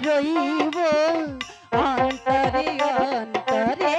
রইব। অন্তরে অন্তরে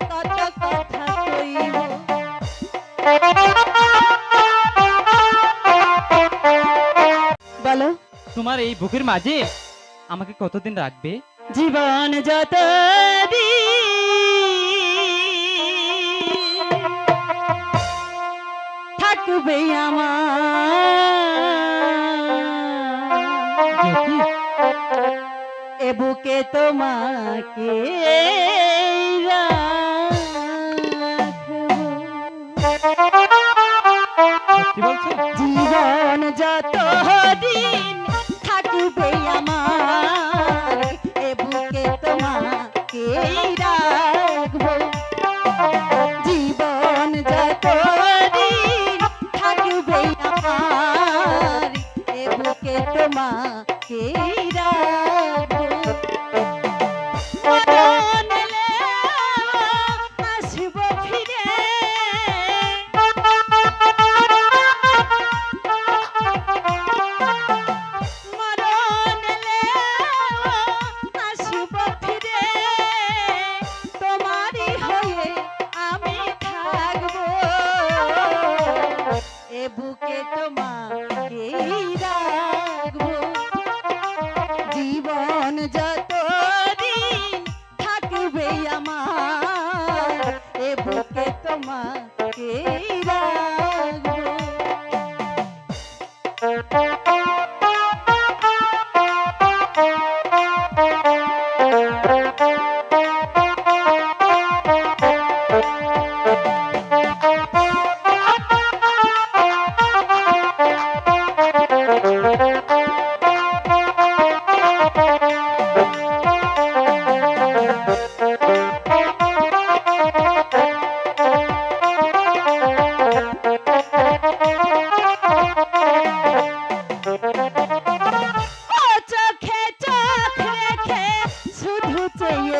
কত কথা কইব। বলো। তোমার এই বুকের মাঝে আমাকে কতদিন রাখবে? জীবন যত থাকবে আমার। বুকে তোমাকে জীবন যত দিন থাকবে আমার এ বুকে তোমাকে রাখব। জীবন যত দিন থাকবে আমার এ বুকে তোমাকে তোমাকে রাখব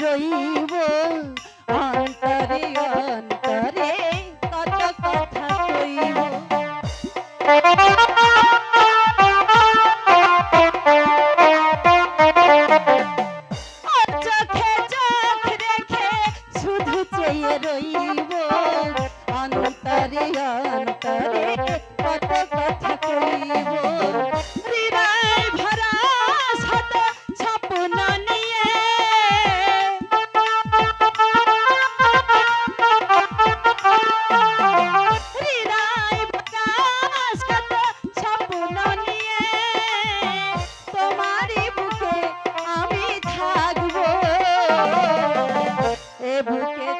রইব। অন্তরে অন্তরে কত কথা কইব।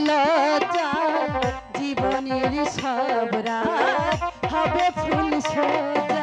লজ্জা জীবনের সবরা হবে ফুল সোজা